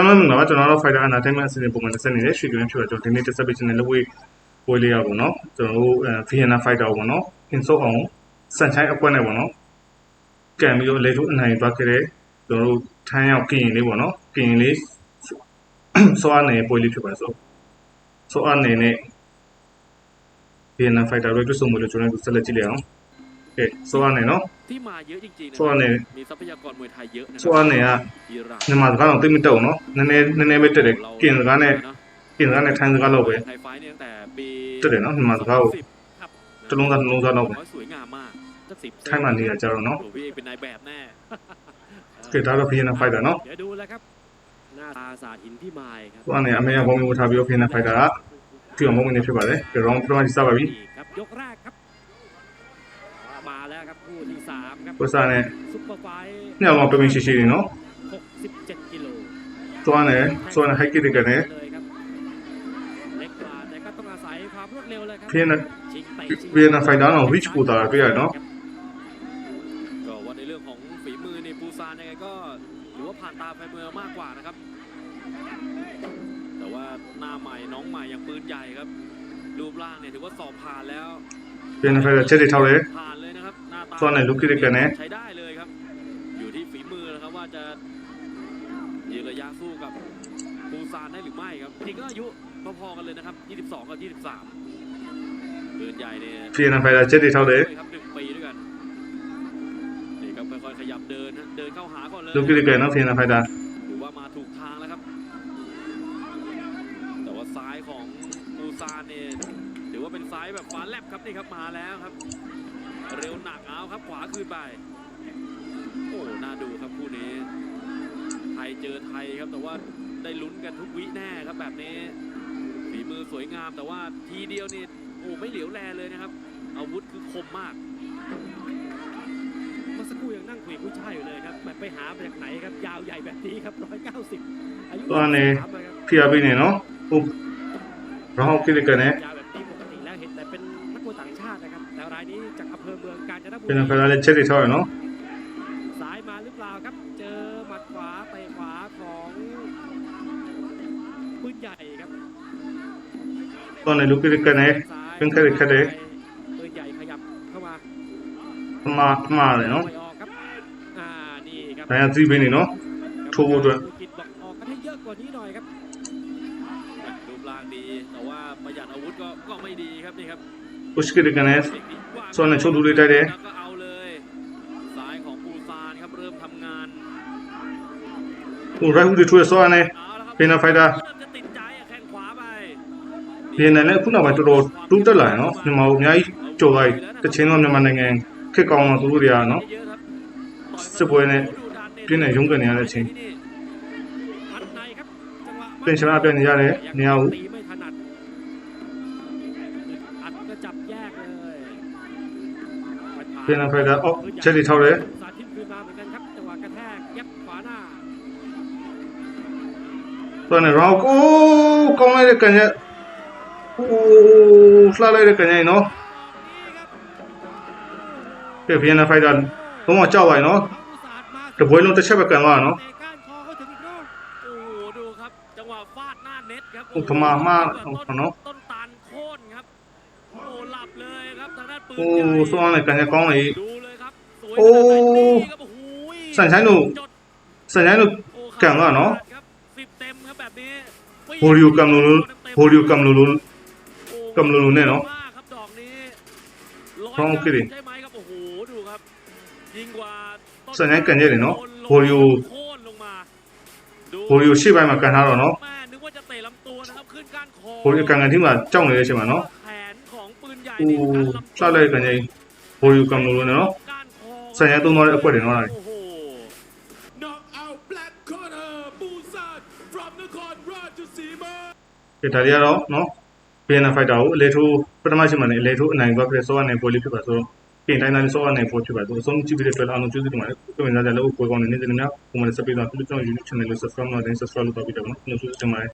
အားလုံးမင်္ဂလာပါကျွန်တော်တို့ Fighter Entertainment အစီအစဉ်ပုံမှန်တစ်ဆက်နေတဲ့ရွှေကရင်းဖြစ်ပါကျွန်တော်ဒီနေ့တက်ဆက်ပေးခြင်းတဲ့လက်ဝဲပွဲလေးရပါတော့ကျွန်တော်တို့အဲ Vienna Fighter ပေါ့နော်အင်ဆိုအောင်စန်ချိုင်းအကွက်နဲ့ပေါ့နော်ကံပြီးတော့လေထုအနိုင်သွားခဲ့တဲ့ကျွန်တော်တို့ထမ်းရောက်ကရင်လေးပေါ့နော်ကရင်လေးစောအနေပွဲလေးဖြစ်ပါဆိုစောအနေနဲ့ Vienna Fighter တို့တွေ့ဆုံမှုလို့ကျွန်တော်တို့ဆက်လက်ကြည့်လိုက်အောင် ကဲစောအနေနော် ที่มาเยอะจริงๆนะ စောအနေ มีทรัพยากรมวยไทยเยอะนะค စော รั အနေက อิหร่าน မြန်မာစကားတော့သိမတက်ဘူးနော်နည်းနည်းနည်းနည်းပဲတက်တယ်ကင်စကားနဲ့ကင်စကားနဲ့ထိုင်းစကားတော့ပဲ ไทยไฟท์เนี่ยตั้งแต่ปี တက်တယ်နော်မြန်မာစကားကို ครับ တစ်လုံးသားတစ်လုံးသားတော့ပဲ สวยงามมากสักสิบ ထိုင်းမှနေရကြတော့နော် โอ้พี่เป็นนายแบบแน่ ကဲဒါတော့ Vienna Fighter နော် เดี๋ยวดูแล้วครับ หน้าตาศาสตร์หินพี่มายครับ သူကနေအမေကဘုံမျိုးထားပြီးတော့ Vienna Fighter ကဒီအောင်ဘုံနေဖြစ်ပါတယ်ဒီ round 3ကြီးစပါပြီ ครับยกแรกครับ มา แล้วครับคู่ที่สามครับこれさね、ซุปเปอร์ไฟท์เนี่ยลองไปวิ่งชิชิเนาะ、หกสิบเจ็ดกิโลตัวไหนตัวそうね、そうね、入ってกัน、เนี่ยเล็กกว่าแต่ก็ต้องอาศัยความรวดเร็วเลยครัเพียงนะเพียงนะไฟด้านของวิชกูตาเพียงเนาะก็ว่าในเรื่องของฝีมือในปูซานยังไงก็ถือว่าผ่านตาไฟเมือมากกว่านะครับ แต่ว่าหน้าใหม่น้องใหม่อย่างปืนใหญ่ครับรูปร่างเนี่ยถือว่าสอบผ่านแล้วピアノファイターチェリー倒れ、ผ่าน ซ่อนในลูกคิริกันนะใช้ได้เลยครับ อยู่ที่ฝีมือนะครับว่าจะยืนระยะสู้กับปูซานได้หรือไม่ครับจริงก็อายุพอๆกันเลยนะครับ 22 กับ 23ปืนใหญ่เนี่ยเพียงไปละเจ็ดดีเท่าเด้ครับหนึ่งปีด้วยกันนี่ครับค่อยๆขยับเดินเดินเข้าหาก่อนเลยลูกคิริกันนะเพียงไปดาถือว่ามาถูกทางแล้วครับ แต่ว่าซ้ายของปูซานเนี่ยถือว่าเป็นซ้ายแบบฟ้าแลบครับนี่ครับมาแล้วครับ เร็วหนักเอาครับขวาคืนไป โอ้น่าดูครับคู่นี้ ไทยเจอไทยครับแต่ว่าได้ลุ้นกันทุกวิแน่ครับแบบนี้ฝีมือสวยงามแต่ว่าทีเดียวนี่โอ้ไม่เหลียวแลเลยนะครับ อาวุธคือคมมากเมื่อสักครู่ยังนั่งคุยผู้ชายอยู่เลยครับมันไปหาแาจกไหนครับยาวใหญ่แบบนี้ครับร้อยเก้าสิบอายุね、ティアビネの、うん、ラハオキリカね、 เป็นคนละเลเชอร์ดิทอร์เนาะสายมาหรือเปล่าครับ เจอหมัดขวาไปขวาของปืนใหญ่ครับตอนในลูกริกเนเพิ่งเคยเคยปืนใหญ่ขยับเข้ามาเข้ามาเลยเนาะนายังซีเป็นเนาะทูบด้วยออกกันให้เยอะกว่านี้หน่อยครับรูปร่างดีแต่ว่าประหยัดอาวุธก็ก็ไม่ดีครับนี่ครับ push के रिकनेस ကနေ เทคนิคกว้าง ส่วนในช่วงดูได้ได้ แล้วก็เอาเลยซ้ายของปูซานครับเริ่มทำงาน ဟို right hook တွေထွေးစောရနေ เอาละครับ Vienna Fighter เริ่มจะติดใจอะแข้งขวาไป Vienna လည်းအခုနောက်ပိုင်းတော်တော်တူးတက်လာရနော်မြန်မာကိုအများကြီးကြော်လိုက်တချင်းတော့မြန်မာနိုင်ငံခက်ကောင်းတော့သူတို့တွေကနော် เยอะครับต่อย စစ်ပွဲနဲ့ပြင်းနဲ့ရုန်းကန်နေရတဲ့အချိန် พันในครับจังหวะ ပြင်ချလာပြနေရတယ်နေရာကို พียงลำไพดนโอ้เชลิเท่าเลยสาตัวทกาหรตัวนี้เราโอ้กองเลยกันเนี่ยโอ้สลาเลยกันเนี่ยเนาะเพียงลำไพดาต้องมาเจ้าไว้เนาะแต่บวยลงจะเชบกันว่าเนาะอุตมามากของเนาะต้นตาลโค่นครับ โอ้หลับเลยครับทางด้นปืนโอ้ตัวอะไรกันจะกล้องเลยดูเลยครับสวยโอ้สัญชัยหนูสัญชัยหนูแข่งแล้วเนาะสิบเต็มครับแบบนี้โฮริวกัมลุลุนโฮริโอกัมลุลุนกัมลุลุนเนี่ยเนาะท้องกิริสัญญาณกันเยอะเลยเนาะโฮริโอโฮริโอชื่อไปมากันฮาร์ดเนาะโฮริโอกันกังที่มาจ้องเลยใช่ไหมเนาะ လှလိုက်ကန်ကြီးဘိုယူကံလို့နော်ဆိုင်ရသုံးသွားတဲ့အခွက်တွေနော်ဒါကဒါတွေကတော့နော်ဘီယနာဖိုက်တာကိုအလေထိုးပထမချိန်မှာလည်းအလေထိုးအနိုင်သွားဖြစ်တဲ့ဆော့ရနိုင်ပေါ်လေးဖြစ်ပါဆိုတော့ပြင်တိုင်းတိုင်းဆော့ရနိုင်ပေါ်ဖြစ်ပါဆိုတော့အဆုံးကြည့်ပြီးတဲ့အတွက်အားလုံးကျေးဇူးတင်ပါတယ်ကိုမင်းသားကြလို့ကိုယ်ကောင်းနေနေတယ်များကိုမလည်းစပေးသွားပြီးတော့ YouTube channel ကို subscribe လုပ်တဲ့ subscribe လုပ်တော့ပြီးတော့နော်ကျေးဇူးတင်ပါတယ်